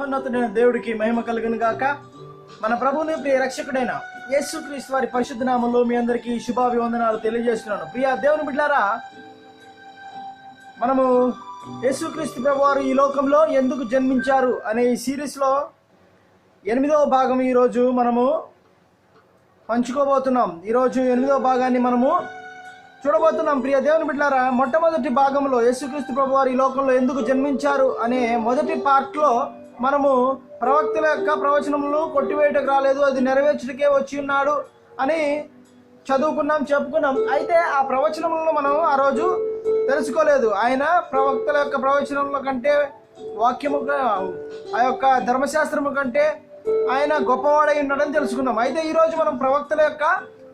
మహోన్నతుడైన దేవుడికి మహిమ కలుగును గాక. మన ప్రభుని ప్రియ రక్షకుడైన యేసుక్రీస్తు వారి పరిశుద్ధ నామంలో మీ అందరికీ శుభాభివందనాలు తెలియజేస్తున్నాను. ప్రియ దేవుని బిడ్డారా మనము యేసుక్రీస్తు ప్రభు వారు ఈ లోకంలో ఎందుకు జన్మించారు అనే ఈ సిరీస్లో ఎనిమిదవ భాగం ఈరోజు మనము పంచుకోబోతున్నాం. ఈరోజు ఎనిమిదవ భాగాన్ని మనము చూడబోతున్నాం. ప్రియ దేవుని బిడ్డారా మొట్టమొదటి భాగంలో యేసుక్రీస్తు ప్రభు వారు ఈ లోకంలో ఎందుకు జన్మించారు అనే మొదటి పార్ట్లో మనము ప్రవక్తల యొక్క ప్రవచనములు కొట్టివేయటకు రాలేదు అది నెరవేర్చుటకే వచ్చి ఉన్నాడు అని చదువుకున్నాం చెప్పుకున్నాం. అయితే ఆ ప్రవచనములను మనం ఆ రోజు తెలుసుకోలేదు. ఆయన ప్రవక్తల యొక్క ప్రవచనముల కంటే వాక్యము ఆ యొక్క ధర్మశాస్త్రము కంటే ఆయన గొప్పవాడై ఉన్నాడని తెలుసుకున్నాం. అయితే ఈరోజు మనం ప్రవక్తల యొక్క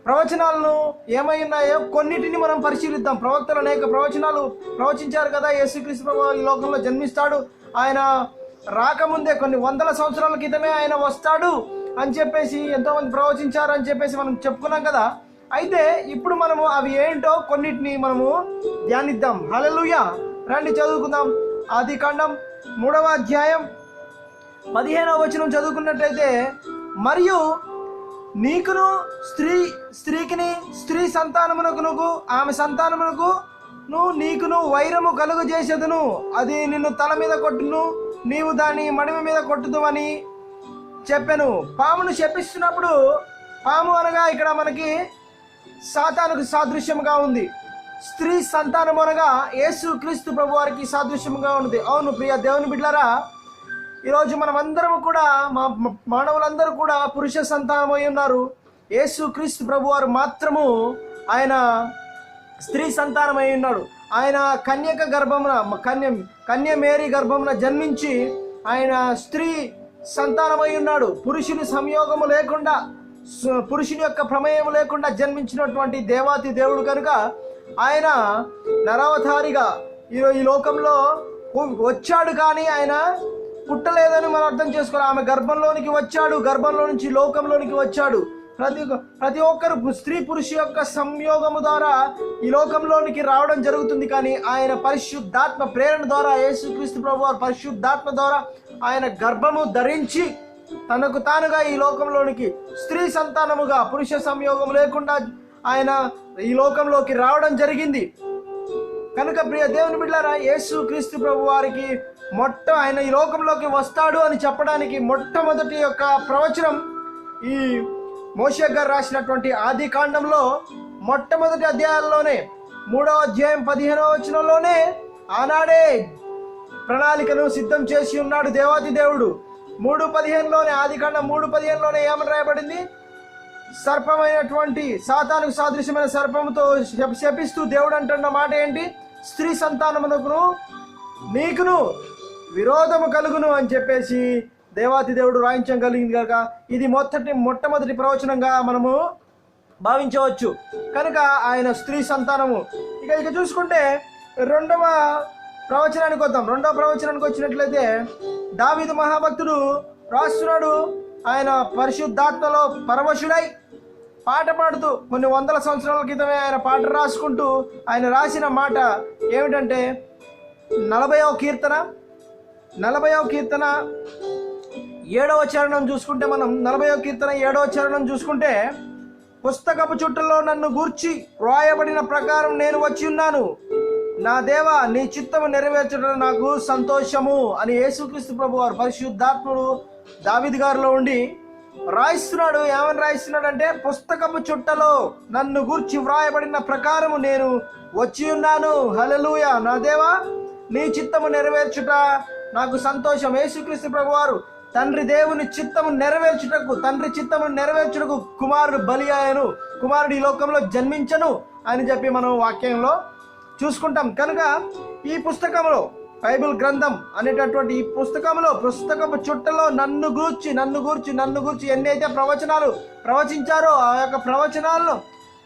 ప్రవచనాలను ఏమై ఉన్నాయో కొన్నిటిని మనం పరిశీలిద్దాం. ప్రవక్తలు అనేక ప్రవచనాలు ప్రవచించారు కదా. యేసుక్రీస్తు ప్రభు ఈ లోకంలో జన్మిస్తాడు. ఆయన రాకముందే కొన్ని వందల సంవత్సరాల క్రితమే ఆయన వస్తాడు అని చెప్పేసి ఎంతోమంది ప్రవచించారు అని చెప్పేసి మనం చెప్పుకున్నాం కదా. అయితే ఇప్పుడు మనము అవి ఏంటో కొన్నిటిని మనము ధ్యానిద్దాం. హలలుయ రండి చదువుకుందాం. ఆది కాండం మూడవ అధ్యాయం పదిహేనవ వచనం చదువుకున్నట్లయితే మరియు నీకును స్త్రీ స్త్రీకిని స్త్రీ సంతానమునకును ఆమె సంతానమునకు నువ్వు నీకును వైరము కలుగు చేసేదును అది నిన్ను తల మీద కొట్టును. నీవు దాని మడిమ మీద కొట్టుదువని చెప్పాను. పామును శపిస్తున్నప్పుడు పాము అనగా ఇక్కడ మనకి సాతానుకు సాదృశ్యముగా ఉంది. స్త్రీ సంతానం అనగా యేసు క్రీస్తు ప్రభు వారికి సాదృశ్యముగా ఉంది అవును ప్రియ దేవుని బిడ్డారా ఈరోజు మనం అందరం కూడా మా మా- మానవులందరూ కూడా పురుష సంతానమై ఉన్నారు. యేసు క్రీస్తు ప్రభు వారు మాత్రము ఆయన స్త్రీ సంతానమై ఉన్నాడు. ఆయన కన్యక గర్భమున కన్య కన్య మేరీ గర్భమున జన్మించి ఆయన స్త్రీ సంతానమై ఉన్నాడు. పురుషుని సంయోగము లేకుండా పురుషుని యొక్క ప్రమేయం లేకుండా జన్మించినటువంటి దేవాతి దేవుడు కనుక ఆయన నరవతారిగా ఈ ఈ లోకంలో వచ్చాడు కానీ ఆయన పుట్టలేదని మనం అర్థం చేసుకోవాలి. ఆమె గర్భంలోనికి వచ్చాడు గర్భంలో నుంచి లోకంలోనికి వచ్చాడు. ప్రతి ప్రతి ఒక్కరు స్త్రీ పురుషు యొక్క సంయోగము ద్వారా ఈ లోకంలోనికి రావడం జరుగుతుంది. కానీ ఆయన పరిశుద్ధాత్మ ప్రేరణ ద్వారా యేసుక్రీస్తు ప్రభు వారు పరిశుద్ధాత్మ ద్వారా ఆయన గర్భము ధరించి తనకు తానుగా ఈ లోకంలోనికి స్త్రీ సంతానముగా పురుష సంయోగం లేకుండా ఆయన ఈ లోకంలోకి రావడం జరిగింది. కనుక ప్రియ దేవుని బిడ్డారా యేసు క్రీస్తు ప్రభు వారికి మొట్ట ఆయన ఈ లోకంలోకి వస్తాడు అని చెప్పడానికి మొట్టమొదటి యొక్క ప్రవచనం ఈ మోషే గారు రాసినటువంటి ఆది కాండంలో మొట్టమొదటి అధ్యాయంలోనే మూడో అధ్యాయం పదిహేనవ వచనంలోనే ఆనాడే ప్రణాళికను సిద్ధం చేసి ఉన్నాడు దేవాది దేవుడు. మూడు పదిహేనులోనే ఆది కాండం మూడు పదిహేనులోనే ఏమని రాయబడింది? సర్పమైనటువంటి సాతానుకు సాదృశ్యమైన సర్పముతో శపిస్తూ దేవుడు అంటున్న మాట ఏంటి? స్త్రీ సంతానమునకును నీకును విరోధము కలుగును అని చెప్పేసి దేవాతి దేవుడు రాయించం కలిగింది కనుక ఇది మొత్తటి మొట్టమొదటి ప్రవచనంగా మనము భావించవచ్చు. కనుక ఆయన స్త్రీ సంతానము. ఇక ఇక చూసుకుంటే రెండవ ప్రవచనానికి వద్దాం. రెండవ ప్రవచనానికి వచ్చినట్లయితే దావిద మహాభక్తుడు రాస్తున్నాడు. ఆయన పరిశుద్ధాత్మలో పరవశుడై పాట పాడుతూ కొన్ని వందల సంవత్సరాల క్రితమే ఆయన పాట రాసుకుంటూ ఆయన రాసిన మాట ఏమిటంటే నలభైవ కీర్తన నలభైవ కీర్తన ఏడవ చరణం చూసుకుంటే మనం నలభై కీర్తన ఏడవ చరణం చూసుకుంటే పుస్తకపు చుట్టలో నన్ను గూర్చి వ్రాయబడిన ప్రకారం నేను వచ్చి ఉన్నాను. నా దేవ నీ చిత్తము నెరవేర్చడం నాకు సంతోషము అని యేసుక్రీస్తు ప్రభు వారు పరిశుద్ధాత్ముడు దావిద్ గారిలో ఉండి రాయిస్తున్నాడు. ఏమని రాయిస్తున్నాడు అంటే పుస్తకపు చుట్టలో నన్ను గూర్చి వ్రాయబడిన ప్రకారము నేను వచ్చి ఉన్నాను. హలలుయ నా దేవా నీ చిత్తము నెరవేర్చుట నాకు సంతోషం. యేసుక్రీస్తు ప్రభు వారు తండ్రి దేవుని చిత్తము నెరవేర్చుటకు తండ్రి చిత్తము నెరవేర్చుటకు కుమారుడు బలి అయ్యను కుమారుడు ఈ లోకంలో జన్మించను అని చెప్పి మనం వాక్యంలో చూసుకుంటాం. కనుక ఈ పుస్తకంలో బైబిల్ గ్రంథం అనేటటువంటి ఈ పుస్తకంలో పుస్తకపు చుట్టలో నన్ను గూర్చి నన్ను గూర్చి నన్ను గూర్చి ఎన్నైతే ప్రవచనాలు ప్రవచించారో ఆ యొక్క ప్రవచనాలను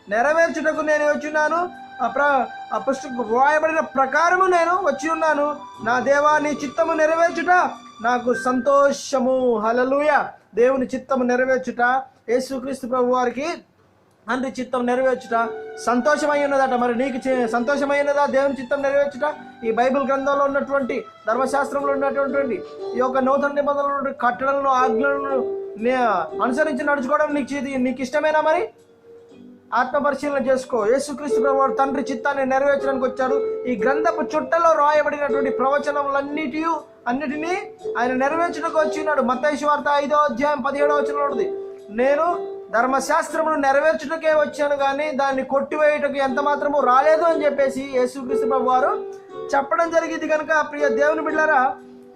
నెరవేర్చుటకు నేను వచ్చినాను. ఆ ప్ర ఆ పుస్తకం వ్రాయబడిన ప్రకారము నేను వచ్చి ఉన్నాను నా దేవాన్ని చిత్తము నెరవేర్చుట నాకు సంతోషము. హలలుయ దేవుని చిత్తము నెరవేర్చుట. యేసుక్రీస్తు ప్రభు వారికి తండ్రి చిత్తం నెరవేర్చుట. సంతోషమై ఉన్నదట. మరి నీకు సంతోషమైనదా సంతోషమై ఉన్నదా? దేవుని చిత్తం నెరవేర్చుట? ఈ బైబిల్ గ్రంథంలో ఉన్నటువంటి ధర్మశాస్త్రంలో ఉన్నటువంటి ఈ యొక్క నూతన నిబంధనలు కట్టడలను ఆజ్ఞలను నే- అనుసరించి నడుచుకోవడం నీకు ఇది- నీకు ఇష్టమేనా మరి? ఆత్మ పరిశీలన చేసుకో. యేసుక్రీస్తు ప్రభువారు తండ్రి చిత్తాన్ని నెరవేర్చడానికి వచ్చాడు. ఈ గ్రంథపు చుట్టలో రాయబడినటువంటి ప్రవచనములన్నిటి అన్నిటినీ ఆయన నెరవేర్చడానికి వచ్చినాడు మత్తయి వార్త ఐదో అధ్యాయం పదిహేడో వచ్చిన నేను ధర్మశాస్త్రమును నెరవేర్చుటకే వచ్చాను కానీ దాన్ని కొట్టివేయటకు ఎంత మాత్రము రాలేదు అని చెప్పేసి యేసుక్రీస్తు ప్రభు వారు చెప్పడం జరిగింది కనుక ప్రియ దేవుని బిడ్డారా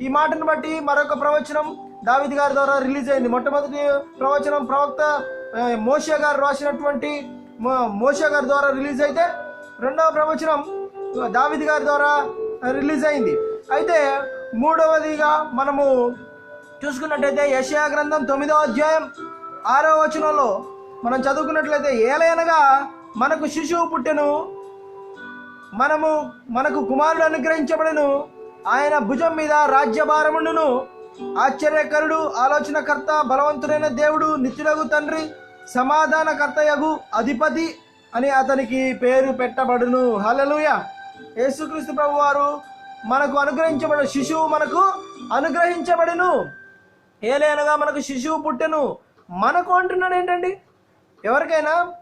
ఈ మాటను బట్టి మరొక ప్రవచనం దావిద్ గారి ద్వారా రిలీజ్ అయింది. మొట్టమొదటి ప్రవచనం ప్రవక్త మోషే గారు రాసినటువంటి మోషే గారి ద్వారా రిలీజ్ అయితే రెండవ ప్రవచనం దావిద్ గారి ద్వారా రిలీజ్ అయింది. అయితే మూడవదిగా మనము చూసుకున్నట్టయితే యషయా గ్రంథం తొమ్మిదవ అధ్యాయం ఆరో వచనంలో మనం చదువుకున్నట్లయితే ఏలయనగా మనకు శిశువు పుట్టెను మనము మనకు కుమారుడు అనుగ్రహించబడను ఆయన భుజం మీద రాజ్యభారముండును. ఆశ్చర్యకరుడు ఆలోచనకర్త బలవంతుడైన దేవుడు నిత్యుడగు తండ్రి సమాధానకర్తయగు అధిపతి అని అతనికి పేరు పెట్టబడును. హలలుయ యేసుక్రీస్తు ప్రభు వారు మనకు అనుగ్రహించబడిన శిశువు మనకు అనుగ్రహించబడును. ఏలేనగా మనకు శిశువు పుట్టెను. మనకు అంటున్నాడు ఏంటండి? ఎవరికైనా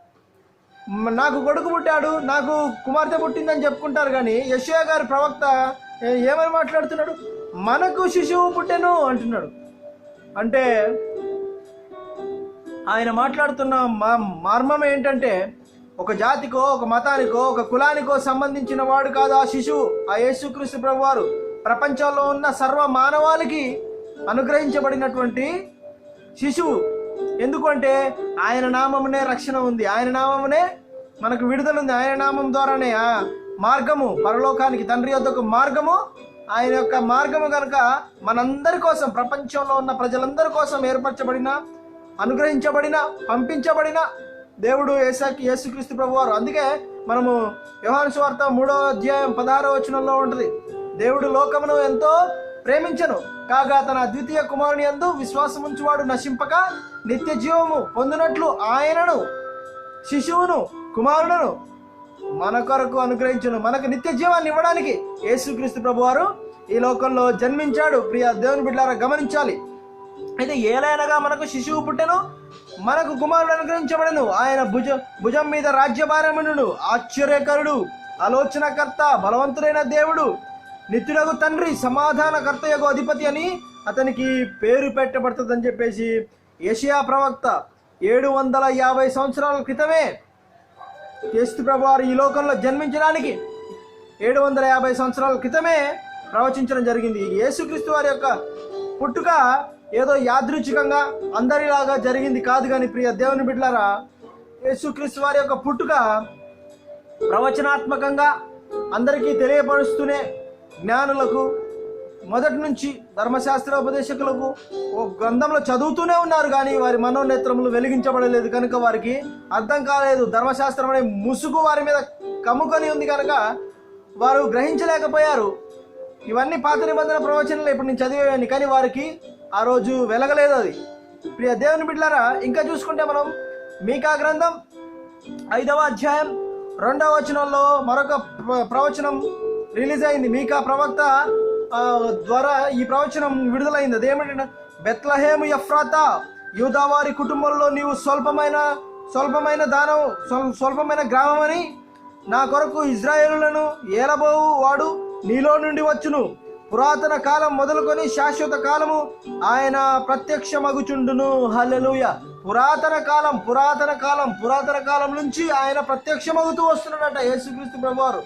నాకు కొడుకు పుట్టాడు నాకు కుమార్తె పుట్టిందని చెప్పుకుంటారు కానీ యశోయ గారి ప్రవక్త ఏమని మాట్లాడుతున్నాడు? మనకు శిశువు పుట్టెను అంటున్నాడు. అంటే ఆయన మాట్లాడుతున్న మా మార్మం ఏంటంటే ఒక జాతికో ఒక మతానికో ఒక కులానికో సంబంధించిన వాడు కాదు ఆ శిశువు ఆ యేసుక్రీస్తు ప్రభువారు. ప్రపంచంలో ఉన్న సర్వ మానవాళికి అనుగ్రహించబడినటువంటి శిశువు. ఎందుకంటే ఆయన నామమునే రక్షణ ఉంది. ఆయన నామమునే మనకు విడుదల ఉంది. ఆయన నామం ద్వారానే ఆ మార్గము పరలోకానికి తండ్రి యొక్క మార్గము. ఆయన యొక్క మార్గము కనుక మనందరి కోసం ప్రపంచంలో ఉన్న ప్రజలందరి కోసం ఏర్పరచబడిన అనుగ్రహించబడిన పంపించబడిన దేవుడు ఏసాకి యేసుక్రీస్తు ప్రభు వారు అందుకే మనము యోహాను సువార్త మూడో అధ్యాయం పదహారో వచనంలో ఉంటుంది. దేవుడు లోకమును ఎంతో ప్రేమించను కాగా తన అద్వితీయ కుమారుని యందు విశ్వాసముంచువాడు నశింపక నిత్య జీవము పొందినట్లు ఆయనను శిశువును కుమారుడును మన కొరకు అనుగ్రహించను. మనకు నిత్య జీవాన్ని ఇవ్వడానికి యేసుక్రీస్తు ప్రభువారు ఈ లోకంలో జన్మించాడు. ప్రియ దేవుని బిడ్డారా గమనించాలి. అయితే ఏలైనగా మనకు శిశువు పుట్టెను మనకు కుమారుడు అనుగ్రహించబడను. ఆయన భుజ భుజం మీద రాజ్యభారమును ఆశ్చర్యకరుడు ఆలోచనకర్త బలవంతుడైన దేవుడు నిత్యుడగు తండ్రి సమాధానకర్త యొక్క అధిపతి అని అతనికి పేరు పెట్టబడుతుందని చెప్పేసి ఏషియా ప్రవక్త ఏడు వందల యాభై సంవత్సరాల క్రితమే క్రీస్తు ప్రభు వారు ఈ లోకంలో జన్మించడానికి ఏడు వందల యాభై సంవత్సరాల క్రితమే ప్రవచించడం జరిగింది. యేసుక్రీస్తు వారి యొక్క పుట్టుక ఏదో యాదృచ్ఛికంగా అందరిలాగా జరిగింది కాదు కానీ ప్రియ దేవుని బిడ్డలారా యేసుక్రీస్తు వారి యొక్క పుట్టుక ప్రవచనాత్మకంగా అందరికీ తెలియపరుస్తూనే జ్ఞానులకు మొదటి నుంచి ధర్మశాస్త్ర ఉపదేశకులకు ఓ గ్రంథంలో చదువుతూనే ఉన్నారు కానీ వారి మనోనేత్రములు వెలిగించబడలేదు కనుక వారికి అర్థం కాలేదు. ధర్మశాస్త్రం అనే ముసుగు వారి మీద కమ్ముకొని ఉంది కనుక వారు గ్రహించలేకపోయారు. ఇవన్నీ పాత నిబంధన ప్రవచనలు ఇప్పుడు నేను చదివేవాడిని కానీ వారికి ఆ రోజు వెలగలేదు అది. ప్రియ దేవుని బిడ్డలారా ఇంకా చూసుకుంటే మనం మీకా గ్రంథం ఐదవ అధ్యాయం రెండవ వచనంలో మరొక ప్ర- ప్రవచనం రిలీజ్ అయింది. మీకా ప్రవక్త ద్వారా ఈ ప్రవచనం విడుదలైంది. అదేమిటంటే బెత్లహేము ఎఫ్రాతా యూదావారి కుటుంబంలో నీవు స్వల్పమైన స్వల్పమైన దానం స్వల్- స్వల్పమైన గ్రామమని నా కొరకు ఇజ్రాయేలులను ఏలబోవు వాడు నీలో నుండి వచ్చును. పురాతన కాలం మొదలుకొని శాశ్వత కాలము ఆయన ప్రత్యక్ష మగుచుండును హల్లెలూయ. పురాతన కాలం పురాతన కాలం పురాతన కాలం నుంచి ఆయన ప్రత్యక్షమగుతూ వస్తున్నాడట యేసుక్రీస్తు ప్రభువారు.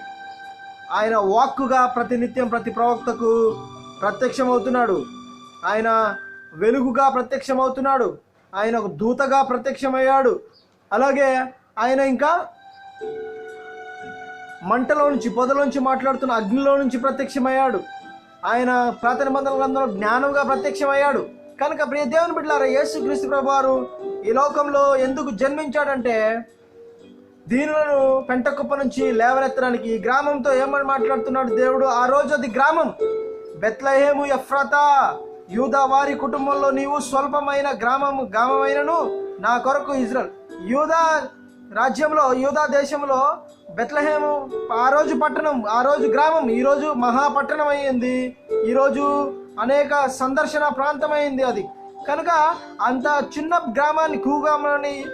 ఆయన వాక్కుగా ప్రతినిత్యం ప్రతి ప్రవక్తకు ప్రత్యక్షమవుతున్నాడు. ఆయన వెలుగుగా ప్రత్యక్షమవుతున్నాడు. ఆయన ఒక దూతగా ప్రత్యక్షమయ్యాడు. అలాగే ఆయన ఇంకా మంటలో నుంచి పొదలోంచి మాట్లాడుతున్న అగ్నిలో నుంచి ప్రత్యక్షమయ్యాడు. ఆయన ప్రార్థన బంధన గ్రంథంలో జ్ఞానంగా ప్రత్యక్షమయ్యాడు. కనుక ప్రియ దేవుని బిడ్డలారా యేసు క్రీస్తు ప్రభువారు ఈ లోకంలో ఎందుకు జన్మించాడంటే దీనులను పెంటకుప్ప నుంచి లేవనెత్తడానికి ఈ గ్రామంతో ఏమని మాట్లాడుతున్నాడు దేవుడు? ఆ రోజు అది గ్రామం. బెత్లహేము ఎఫ్రతా యూదా వారి కుటుంబంలో నీవు స్వల్పమైన గ్రామం గ్రామమైనను నా కొరకు ఇజ్రాయల్. యూదా రాజ్యంలో యూదా దేశంలో బెత్లహేము ఆ రోజు పట్టణం ఆ రోజు గ్రామం ఈరోజు మహాపట్టణం అయ్యింది ఈరోజు అనేక సందర్శన ప్రాంతం అయింది అది. కనుక అంత చిన్న గ్రామాన్ని కూగామని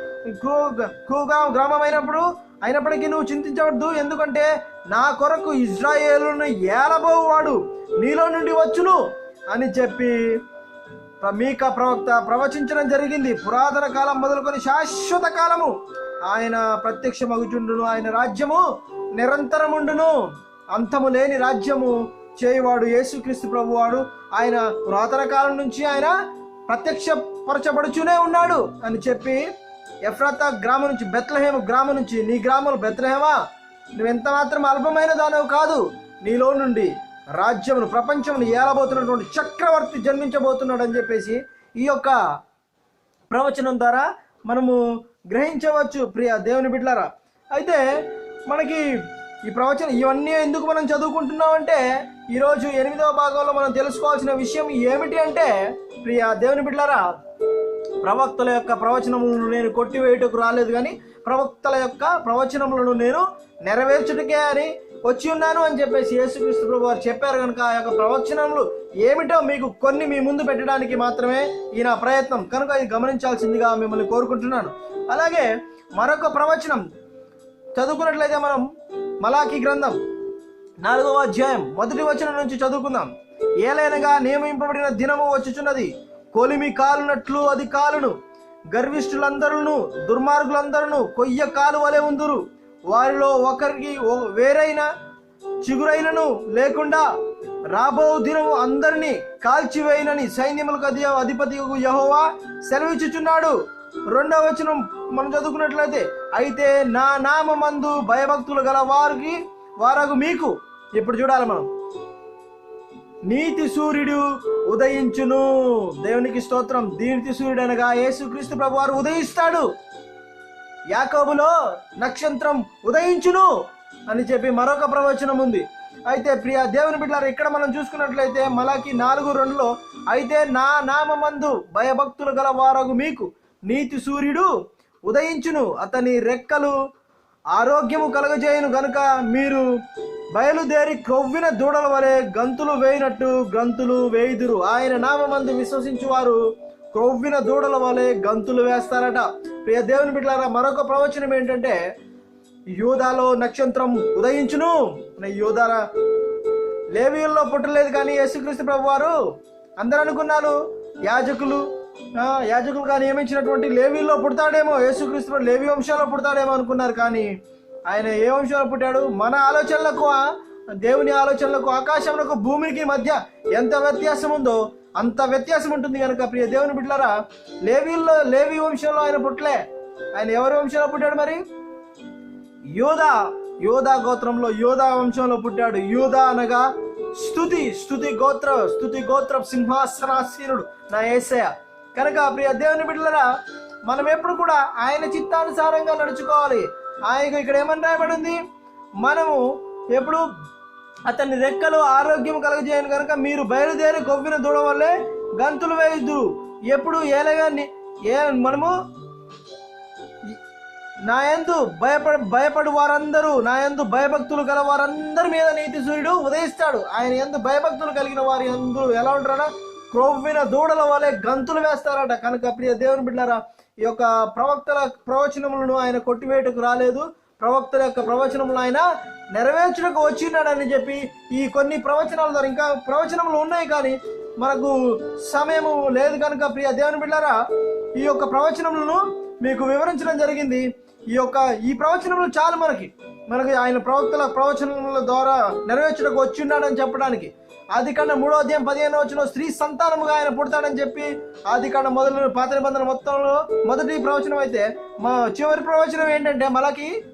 కూగా గ్రామం అయినప్పుడు అయినప్పటికీ నువ్వు చింతించవద్దు. ఎందుకంటే నా కొరకు ఇజ్రాయేలును ఏలబోవాడు నీలో నుండి వచ్చును అని చెప్పి మీక ప్రవక్త ప్రవచించడం జరిగింది. పురాతన కాలం మొదలుకొని శాశ్వత కాలము. ఆయన ప్రత్యక్ష మగుచుండును ఆయన రాజ్యము నిరంతరముండును. అంతము లేని రాజ్యము చేయువాడు యేసుక్రీస్తు ప్రభువాడు. ఆయన పురాతన కాలం నుంచి ఆయన ప్రత్యక్షపరచబడుచూనే ఉన్నాడు అని చెప్పి ఎఫ్రాతా గ్రామం నుంచి బెత్లహేమ గ్రామం నుంచి నీ గ్రామం బెత్లహేమా? నువ్వెంత మాత్రం అల్పమైన దానవు కాదు. నీలో నుండి రాజ్యమును ప్రపంచమును ఏలబోతున్నటువంటి చక్రవర్తి జన్మించబోతున్నాడు అని చెప్పేసి ఈ యొక్క ప్రవచనం ద్వారా మనము గ్రహించవచ్చు ప్రియ దేవుని బిడ్డలారా అయితే మనకి ఈ ప్రవచనం ఇవన్నీ ఎందుకు మనం చదువుకుంటున్నాం అంటే ఈరోజు ఎనిమిదవ భాగంలో మనం తెలుసుకోవాల్సిన విషయం ఏమిటి అంటే ప్రియ దేవుని బిడ్డలారా ప్రవక్తల యొక్క ప్రవచనములను నేను కొట్టివేయటకు రాలేదు కానీ ప్రవక్తల యొక్క ప్రవచనములను నేను నెరవేర్చుటకే అని వచ్చి ఉన్నాను అని చెప్పేసి యేసుక్రీస్తు ప్రభు వారు చెప్పారు కనుక ఆ యొక్క ప్రవచనములు ఏమిటో మీకు కొన్ని మీ ముందు పెట్టడానికి మాత్రమే ఈ నా ప్రయత్నం. కనుక ఇది గమనించాల్సిందిగా మిమ్మల్ని కోరుకుంటున్నాను. అలాగే మరొక ప్రవచనం చదువుకున్నట్లయితే మనం మలాఖీ గ్రంథం నాలుగవ అధ్యాయం మొదటి వచనం నుంచి చదువుకుందాం. ఏలైనగా నియమింపబడిన దినము వచ్చుచున్నది. కొలిమి కాలునట్లు అది కాలును. గర్విష్ఠులందరూ దుర్మార్గులందరూ కొయ్య కాలు వలె ఉందురు. వారిలో ఒకరికి వేరైన చిగురైనను లేకుండా రాబో దినము అందరినీ కాల్చివేయనని సైన్యములకు అధి అధిపతి యహోవా సెలవిచ్చుచున్నాడు. రెండవ వచనం మనం చదువుకున్నట్లయితే అయితే నా నామందు భయభక్తులు గల వారికి వారకు మీకు. ఇప్పుడు చూడాలి మనం. నీతి సూర్యుడు ఉదయించును. దేవునికి స్తోత్రం. దీనితి సూర్యుడు అనగా యేసుక్రీస్తు ప్రభు వారు ఉదయిస్తాడు. యాకోబులో నక్షత్రం ఉదయించును అని చెప్పి మరొక ప్రవచనం ఉంది. అయితే ప్రియ దేవుని బిడ్డలారు ఇక్కడ మనం చూసుకున్నట్లయితే మలాకి నాలుగు రెండులో అయితే నా నామందు భయభక్తులు గల వారగు మీకు. నీతి సూర్యుడు ఉదయించును. అతని రెక్కలు ఆరోగ్యము కలగజేయును గనుక మీరు బయలుదేరి క్రొవ్విన దూడల వలె గంతులు వేయినట్టు గంతులు వేయుదురు. ఆయన నామందు విశ్వసించువారు క్రొవ్విన దూడల వలె గంతులు వేస్తారట. ప్రియ దేవుని బిడ్డలారా మరొక ప్రవచనం ఏంటంటే యూదాలో నక్షత్రం ఉదయించును. అనే యూదాల లేవీయుల్లో పుట్టలేదు కానీ యేసుక్రీస్తు ప్రభు వారు అందరూ అనుకున్నారు యాజకులు యాజకులు యాజకులుగా నియమించినటువంటి లేవీల్లో పుడతాడేమో యేసుక్రీస్తు లేవి వంశాల్లో పుడతాడేమో అనుకున్నారు కానీ ఆయన ఏ వంశంలో పుట్టాడు? మన ఆలోచనలకు దేవుని ఆలోచనలకు ఆకాశంలో భూమికి మధ్య ఎంత వ్యత్యాసం ఉందో అంత వ్యత్యాసం ఉంటుంది కనుక ప్రియ దేవుని బిడ్డలారా లేవీల్లో లేవి వంశంలో ఆయన పుట్టలే. ఆయన ఎవరి వంశంలో పుట్టాడు మరి? యోధా యోధా గోత్రంలో యోధా వంశంలో పుట్టాడు. యోధా అనగా స్థుతి స్థుతి గోత్ర స్థుతి గోత్ర సింహాసనాసీనుడు నా ఏసయ కనుక ప్రియ దేవుని బిడ్డలరా మనం ఎప్పుడు కూడా ఆయన చిత్తానుసారంగా నడుచుకోవాలి. ఆయన ఇక్కడ ఏమని రాయబడింది? మనము ఎప్పుడు అతని రెక్కలు ఆరోగ్యం కలగజేయను కనుక మీరు బయలుదేరి కొవ్విన దూడ వల్లే గంతులు వేయుదురు. ఎప్పుడు ఏలగాన్ని ఏ మనము నా యందు భయపడ భయపడు వారందరూ నా భయభక్తులు గల వారందరి మీద నీతి సూర్యుడు ఉదయిస్తాడు. ఆయన ఎందు భయభక్తులు కలిగిన వారి యందు ఎలా ఉంటారా క్రొవ్విన దూడల వలె గంతులు వేస్తారట. కనుక ప్రియ దేవుని బిడ్డారా ఈ యొక్క ప్రవక్తల ప్రవచనములను ఆయన కొట్టివేటకు రాలేదు. ప్రవక్తల యొక్క ప్రవచనములు ఆయన నెరవేర్చుటకు వచ్చినాడని చెప్పి ఈ కొన్ని ప్రవచనాల ద్వారా ఇంకా ప్రవచనములు ఉన్నాయి కానీ మనకు సమయము లేదు కనుక ప్రియ దేవుని బిడ్డారా ఈ యొక్క ప్రవచనములను మీకు వివరించడం జరిగింది. ఈ యొక్క ఈ ప్రవచనములు చాలు మనకి. మనకి ఆయన ప్రవక్తల ప్రవచనముల ద్వారా నెరవేర్చడానికి వచ్చిన్నాడని చెప్పడానికి. ఆది కన్నా మూడో అధ్యాయం పదిహేను వచ్చిన స్త్రీ సంతానముగా ఆయన పుడతాడని చెప్పి ఆది కన్నా మొదలు పాత నిబంధన మొత్తంలో మొదటి ప్రవచనం అయితే మా చివరి ప్రవచనం ఏంటంటే మనకి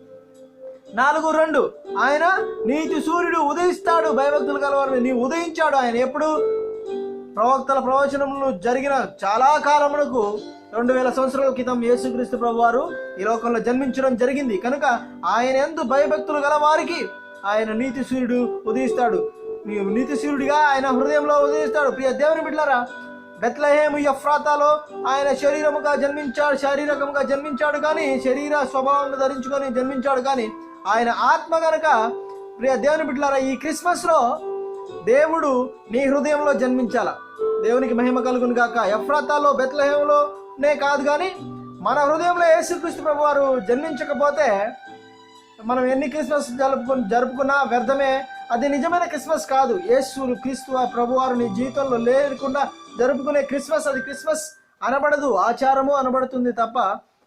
నాలుగు రెండు ఆయన నీతి సూర్యుడు ఉదయిస్తాడు భయభక్తులు కలవారు నీ ఉదయించాడు ఆయన ఎప్పుడు? ప్రవక్తల ప్రవచనములు జరిగిన చాలా కాలమునకు రెండు వేల సంవత్సరాల క్రితం యేసుక్రీస్తు ప్రభు వారు ఈ లోకంలో జన్మించడం జరిగింది. కనుక ఆయన ఎందు భయభక్తులు గల వారికి ఆయన నీతి సూర్యుడు ఉదయిస్తాడు. నీ- నీతి సూర్యుడిగా ఆయన హృదయంలో ఉదయిస్తాడు. ప్రియ దేవుని బిడ్డలారా బెత్లహేము ఎఫ్రాతాలో ఆయన శరీరముగా జన్మించాడు శారీరకంగా జన్మించాడు కానీ శరీర స్వభావం ధరించుకొని జన్మించాడు కానీ ఆయన ఆత్మ గనక ప్రియ దేవుని బిడ్డలారా ఈ క్రిస్మస్లో దేవుడు నీ హృదయంలో జన్మించాల. దేవునికి మహిమ కలుగును గాక ఎఫ్రాతాలో బెత్లహేములో నే కాదు కానీ మన హృదయంలో యేసుక్రీస్తు ప్రభు వారు జన్మించకపోతే మనం ఎన్ని క్రిస్మస్ జరుపుకు జరుపుకున్నా వ్యర్థమే. అది నిజమైన క్రిస్మస్ కాదు. యేసు క్రీస్తు ప్రభు వారు నీ జీవితంలో లేకుండా జరుపుకునే క్రిస్మస్. అది క్రిస్మస్ అనబడదు. ఆచారము అనబడుతుంది తప్ప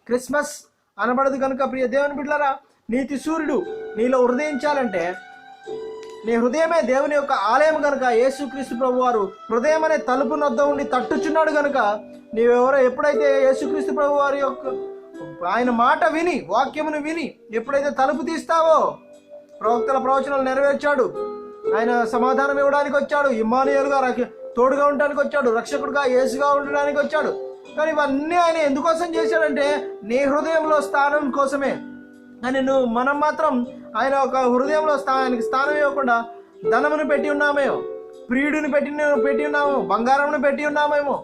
క్రిస్మస్ అనబడదు కనుక ప్రియ దేవుని బిడ్డలారా నీతి సూర్యుడు నీలో హృదయించాలంటే నీ హృదయమే దేవుని యొక్క ఆలయం కనుక యేసుక్రీస్తు ప్రభు వారు హృదయం అనే తలుపు నొద్ద ఉండి తట్టుచున్నాడు కనుక నీవెవరో ఎప్పుడైతే యేసుక్రీస్తు ప్రభు వారి యొక్క ఆయన మాట విని వాక్యమును విని ఎప్పుడైతే తలుపు తీస్తావో ప్రవక్తల ప్రవచనాలు నెరవేర్చాడు. ఆయన సమాధానం ఇవ్వడానికి వచ్చాడు. ఇమ్మానుయలుగా రక్ష- తోడుగా ఉండడానికి వచ్చాడు. రక్షకుడుగా యేసుగా ఉండడానికి వచ్చాడు. కానీ ఇవన్నీ ఆయన ఎందుకోసం చేశాడంటే నీ హృదయంలో స్థానం కోసమే. అని నువ్వు మనం మాత్రం ఆయన ఒక హృదయంలో స్థా ఆయనకి స్థానం ఇవ్వకుండా ధనమును పెట్టి ఉన్నామేమో ప్రియుడిని పెట్టి పెట్టి ఉన్నాము బంగారంను పెట్టి ఉన్నామేమో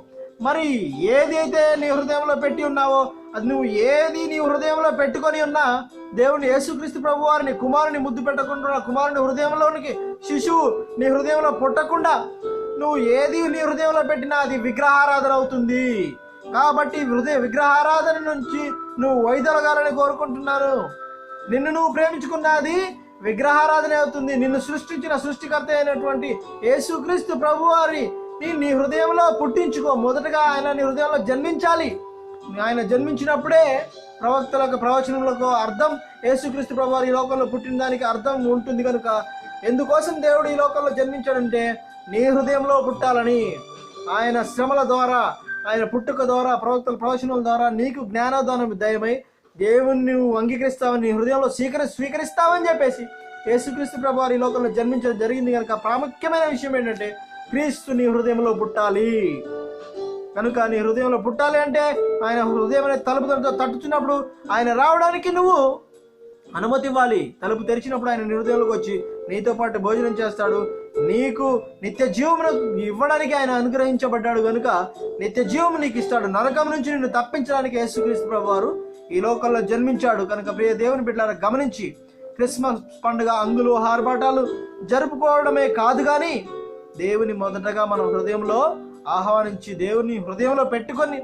మరి ఏదైతే నీ హృదయంలో పెట్టి ఉన్నావో అది నువ్వు ఏది నీ హృదయంలో పెట్టుకొని ఉన్నా దేవుని యేసుక్రీస్తు ప్రభు వారిని కుమారుని ముద్దు పెట్టకుండా కుమారుని హృదయంలోనికి శిశువు నీ హృదయంలో పుట్టకుండా నువ్వు ఏది నీ హృదయంలో పెట్టినా అది విగ్రహారాధన అవుతుంది. కాబట్టి హృదయ విగ్రహారాధన నుంచి నువ్వు వైదొలగాలని కోరుకుంటున్నాను. నిన్ను నువ్వు ప్రేమించుకున్నది విగ్రహారాధన అవుతుంది. నిన్ను సృష్టించిన సృష్టికర్త అయినటువంటి యేసుక్రీస్తు ప్రభువారి నీ నీ హృదయంలో పుట్టించుకో. మొదటగా ఆయన నీ హృదయంలో జన్మించాలి. ఆయన జన్మించినప్పుడే ప్రవక్తలకు ప్రవచనములకు అర్థం యేసుక్రీస్తు ప్రభువారి ఈ లోకంలో పుట్టిన దానికి అర్థం ఉంటుంది కనుక ఎందుకోసం దేవుడు ఈ లోకంలో జన్మించాడంటే నీ హృదయంలో పుట్టాలని. ఆయన శ్రమల ద్వారా ఆయన పుట్టుక ద్వారా ప్రవక్తల ప్రవచనాల ద్వారా నీకు జ్ఞానోదానం దయమై దేవుని నువ్వు అంగీకరిస్తావని నీ హృదయంలో స్వీకరి స్వీకరిస్తావని చెప్పేసి యేసుక్రీస్తు ప్రభు ఈ లోకంలో జన్మించడం జరిగింది కనుక ప్రాముఖ్యమైన విషయం ఏంటంటే క్రీస్తు నీ హృదయంలో పుట్టాలి. కనుక నీ హృదయంలో పుట్టాలి అంటే ఆయన హృదయం అనే తలుపు తలుపుతో తట్టుచున్నప్పుడు ఆయన రావడానికి నువ్వు అనుమతి ఇవ్వాలి. తలుపు తెరిచినప్పుడు ఆయన నీ హృదయంలోకి వచ్చి నీతో పాటు భోజనం చేస్తాడు. నీకు నిత్య జీవమును ఇవ్వడానికి ఆయన అనుగ్రహించబడ్డాడు కనుక నిత్య జీవము నీకు ఇస్తాడు. నరకం నుంచి నిన్ను తప్పించడానికి యేసుక్రీస్తు ప్రభు వారు ఈ లోకంలో జన్మించాడు. కనుక ప్రియ దేవుని బిడ్డలారా గమనించి క్రిస్మస్ పండుగ అంగులు హార్బాటాలు జరుపుకోవడమే కాదు కానీ దేవుని మొదటగా మన హృదయంలో ఆహ్వానించి దేవుని హృదయంలో పెట్టుకొని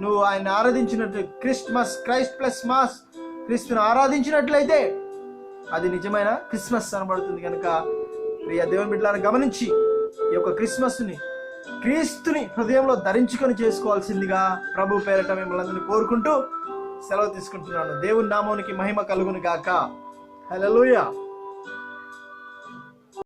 నువ్వు ఆయన ఆరాధించినట్టు క్రిస్మస్ క్రైస్ట్ ప్లస్ మాస్ క్రీస్తుని ఆరాధించినట్లయితే అది నిజమైన క్రిస్మస్ అనబడుతుంది. కనుక ప్రియ దేవుని బిడ్డలను గమనించి ఈ యొక్క క్రిస్మస్ని క్రీస్తుని హృదయంలో ధరించుకొని చేసుకోవాల్సిందిగా ప్రభు పేరట మిమ్మల్ని అందరినీ కోరుకుంటూ సెలవు తీసుకుంటున్నాను. దేవుని నామానికి మహిమ కలుగును గాక. హలో